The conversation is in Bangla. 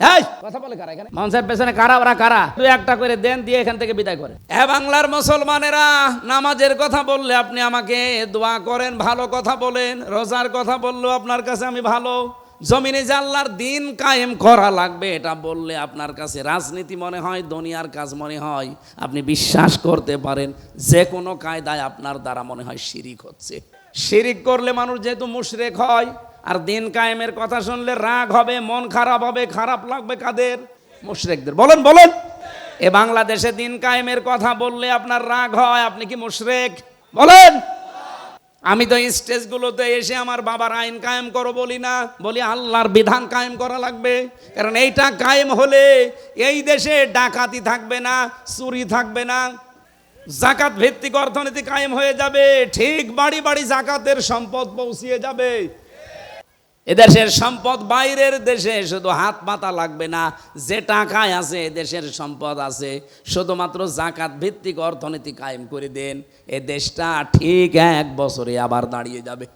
এই! কথা বলে কারা এখানে? মঞ্চের পেছনে কারা ওরা কারা? দু একটা করে দেন দিয়ে এখান থেকে বিদায় করে। এ বাংলার মুসলমানেরা নামাজের কথা বললে আপনি আমাকে দোয়া করেন ভালো কথা বলেন রোজার কথা বললেও আপনার কাছে আমি ভালো। জমিনে যে আল্লাহর দিন কায়েম করা লাগবে এটা বললে আপনার কাছে রাজনীতি মনে হয় দুনিয়ার কাজ মনে হয়। আপনি বিশ্বাস করতে পারেন যে কোনো কায়দায় আপনার দ্বারা মনে হয় শিরিক হচ্ছে। শিরিক করলে মানুষ যেহেতু মুশরেক হয় আর দিন কায়েমের কথা শুনলে রাগ হবে, মন খারাপ হবে, খারাপ লাগবে কাদের? মুশরেকদের। বলেন বলেন। এ বাংলাদেশে দিন কায়েমের কথা বললে আপনার রাগ হয়, আপনি কি মুশরেক? বলেন। আমি তো স্টেজগুলোতে এসে আমার বাবার আইন কায়েম করো বলি না, বলি আল্লাহর বিধান কায়েম করা লাগবে। কারণ এইটা কায়েম হলে এই দেশে ডাকাতি থাকবে না, চুরি থাকবে না। জাকাত ভিত্তিক অর্থনীতি কায়েম হয়ে যাবে, ঠিক বাড়ি বাড়ি জাকাতের সম্পদ পৌঁছিয়ে যাবে। এদেশের সম্পদ বাইরের দেশে শুধু হাত পাতা লাগবে না, যে টাকায় আছে দেশের সম্পদ আছে। শুধুমাত্র জাকাত ভিত্তিক অর্থনীতি কায়েম করে দেন, এ দেশটা ঠিক এক বছরে আবার দাঁড়িয়ে যাবে।